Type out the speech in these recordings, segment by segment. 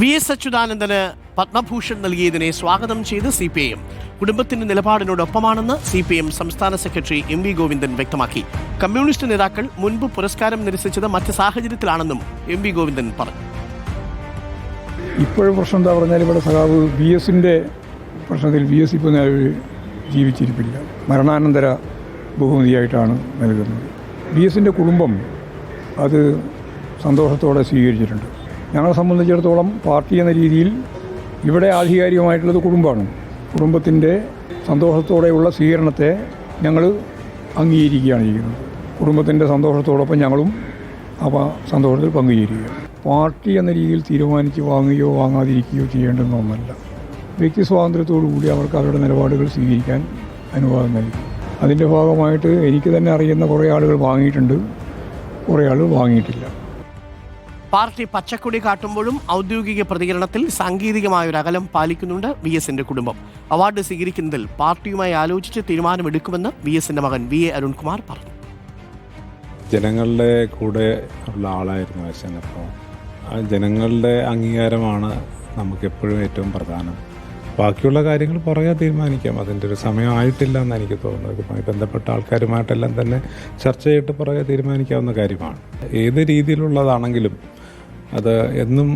V S അച്യുതാനന്ദന് പത്മഭൂഷൺ നൽകിയതിനെ സ്വാഗതം ചെയ്ത് സി പി ഐ എം കുടുംബത്തിന്റെ നിലപാടിനോടൊപ്പമാണെന്ന് സി പി എം സംസ്ഥാന സെക്രട്ടറി എം വി ഗോവിന്ദൻ വ്യക്തമാക്കി. കമ്മ്യൂണിസ്റ്റ് നേതാക്കൾ മുൻപ് പുരസ്കാരം നിരസിച്ചത് മറ്റ് സാഹചര്യത്തിലാണെന്നും എം വി ഗോവിന്ദൻ പറഞ്ഞു. ഇപ്പോഴും പ്രശ്നം എന്താ പറഞ്ഞാൽ ഇവിടെ സഖാവ് ബി എസിന്റെ പ്രശ്നത്തിൽ ബി എസ് ഇപ്പോൾ നിലവിൽ ജീവിച്ചിരിപ്പില്ല. മരണാനന്തര ബഹുമതിയായിട്ടാണ് നൽകുന്നത്. ബി എസിന്റെ കുടുംബം അത് സന്തോഷത്തോടെ സ്വീകരിച്ചിട്ടുണ്ട്. ഞങ്ങളെ സംബന്ധിച്ചിടത്തോളം പാർട്ടി എന്ന രീതിയിൽ ഇവിടെ ആധികാരികമായിട്ടുള്ളത് കുടുംബമാണ്. കുടുംബത്തിന്റെ സന്തോഷത്തോടെയുള്ള സ്വീകരണത്തെ ഞങ്ങൾ അംഗീകരിക്കുകയാണ് ചെയ്യുന്നത്. കുടുംബത്തിന്റെ സന്തോഷത്തോടൊപ്പം ഞങ്ങളും അവ സന്തോഷത്തിൽ പങ്കുചേരുക പാർട്ടി എന്ന രീതിയിൽ തീരുമാനിച്ച് വാങ്ങുകയോ വാങ്ങാതിരിക്കുകയോ ചെയ്യേണ്ടുന്ന ഒന്നല്ല. വ്യക്തി സ്വാതന്ത്ര്യത്തോടുകൂടി അവർക്ക് അവരുടെ നിലപാടുകൾ സ്വീകരിക്കാൻ അനുവാദം നൽകി. അതിന്റെ ഭാഗമായിട്ട് എനിക്ക് തന്നെ അറിയുന്ന കുറേ ആളുകൾ വാങ്ങിയിട്ടുണ്ട്. കുറേ ആളുകൾ വാങ്ങിയിട്ടില്ല. പാർട്ടി പച്ചക്കൊടി കാട്ടുമ്പോഴും ഔദ്യോഗിക പ്രതികരണത്തിൽ സാങ്കേതികമായ ഒരു അകലം പാലിക്കുന്നുണ്ട് വി എസിന്റെ കുടുംബം. അവാർഡ് സ്വീകരിക്കുന്നതിൽ പാർട്ടിയുമായി ആലോചിച്ച് തീരുമാനമെടുക്കുമെന്ന് വി എസിന്റെ മകൻ വി എ അരുൺകുമാർ പറഞ്ഞു. ജനങ്ങളുടെ കൂടെ ഉള്ള ആളായിരുന്നു അച്ഛൻ അപ്പോൾ ജനങ്ങളുടെ അംഗീകാരമാണ് നമുക്കെപ്പോഴും ഏറ്റവും പ്രധാനം. ബാക്കിയുള്ള കാര്യങ്ങൾ പുറകെ തീരുമാനിക്കാം. അതിന്റെ ഒരു സമയമായിട്ടില്ല എന്ന് എനിക്ക് തോന്നുന്നത് ഇതുമായി ബന്ധപ്പെട്ട ആൾക്കാരുമായിട്ടെല്ലാം തന്നെ ചർച്ച ചെയ്തിട്ട് പുറകെ തീരുമാനിക്കാവുന്ന കാര്യമാണ്. ഏത് രീതിയിലുള്ളതാണെങ്കിലും അത് എന്നും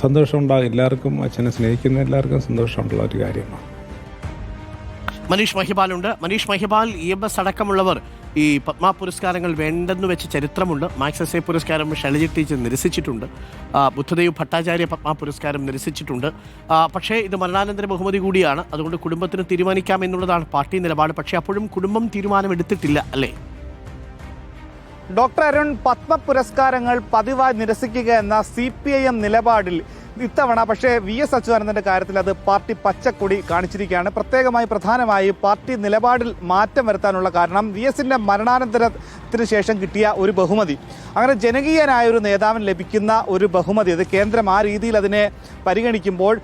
സന്തോഷമുണ്ടാകും. എല്ലാവർക്കും അച്ഛനെ സ്നേഹിക്കുന്ന എല്ലാവർക്കും സന്തോഷമുണ്ടുള്ള ഒരു കാര്യമാണ്. Manish മഹിപാലുണ്ട് Manish Mahipal E M S അടക്കമുള്ളവർ ഈ പത്മ പുരസ്കാരങ്ങൾ വേണ്ടെന്ന് വെച്ച് ചരിത്രമുണ്ട്. മാക്സ് എസ് എ പുരസ്കാരം ഷൈലജ ടീച്ചർ നിരസിച്ചിട്ടുണ്ട്. ബുദ്ധദേവ് ഭട്ടാചാര്യ പത്മ പുരസ്കാരം നിരസിച്ചിട്ടുണ്ട്. പക്ഷേ ഇത് മരണാനന്തര ബഹുമതി കൂടിയാണ്. അതുകൊണ്ട് കുടുംബത്തിന് തീരുമാനിക്കാം എന്നുള്ളതാണ് പാർട്ടി നിലപാട്. പക്ഷേ അപ്പോഴും കുടുംബം തീരുമാനമെടുത്തിട്ടില്ല അല്ലേ? ഡോക്ടർ അരുൺ പത്മ പുരസ്കാരങ്ങൾ പതിവായി നിരസിക്കുക എന്ന സി പി ഐ എം നിലപാടിൽ ഇത്തവണ പക്ഷേ വി എസ് അച്യുതാനന്ദന്റെ കാര്യത്തിൽ അത് പാർട്ടി പച്ചക്കൊടി കാണിച്ചിരിക്കുകയാണ്. പ്രത്യേകമായി പ്രധാനമായി പാർട്ടി നിലപാടിൽ മാറ്റം വരുത്താനുള്ള കാരണം വി എസിന്റെ മരണാനന്തരത്തിന് ശേഷം കിട്ടിയ ഒരു ബഹുമതി. അങ്ങനെ ജനകീയനായ ഒരു നേതാവിന് ലഭിക്കുന്ന ഒരു ബഹുമതി അത് കേന്ദ്രം ആ രീതിയിൽ അതിനെ പരിഗണിക്കുമ്പോൾ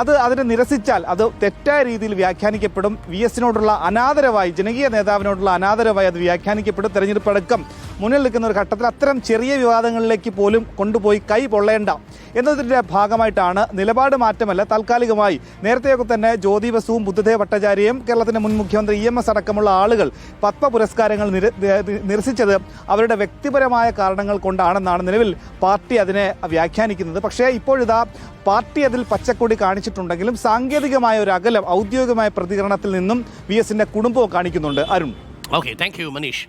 അത് അതിനെ നിരസിച്ചാൽ അത് തെറ്റായ രീതിയിൽ വ്യാഖ്യാനിക്കപ്പെടും. വി എസിനോടുള്ള അനാദരവായി ജനകീയ നേതാവിനോടുള്ള അനാദരവായി അത് വ്യാഖ്യാനിക്കപ്പെടും. തെരഞ്ഞെടുപ്പ് അടക്കം മുന്നിൽ നിൽക്കുന്ന ഒരു ഘട്ടത്തിൽ അത്തരം ചെറിയ വിവാദങ്ങളിലേക്ക് പോലും കൊണ്ടുപോയി കൈ പൊള്ളേണ്ട എന്നതിന്റെ ഭാഗമായിട്ടാണ് നിലപാട് മാറ്റമല്ല താൽക്കാലികമായി. നേരത്തെയൊക്കെ തന്നെ ജ്യോതി ബസുവും ബുദ്ധദേവ് ഭട്ടാചാര്യയും കേരളത്തിന്റെ മുൻ മുഖ്യമന്ത്രി ഇ എം എസ് അടക്കമുള്ള ആളുകൾ പത്മ പുരസ്കാരങ്ങൾ നിര- നിരസിച്ചത് അവരുടെ വ്യക്തിപരമായ കാരണങ്ങൾ കൊണ്ടാണെന്നാണ് നിലവിൽ പാർട്ടി അതിനെ വ്യാഖ്യാനിക്കുന്നത്. പക്ഷേ ഇപ്പോഴിതാ പാർട്ടി അതിൽ പച്ചക്കൊടി കാണിച്ചിട്ടുണ്ടെങ്കിലും സാങ്കേതികമായ ഒരു അകലം ഔദ്യോഗികമായ പ്രതികരണത്തിൽ നിന്നും വി എസിന്റെ കുടുംബവും കാണിക്കുന്നുണ്ട്. Arun. Okay thank you Manish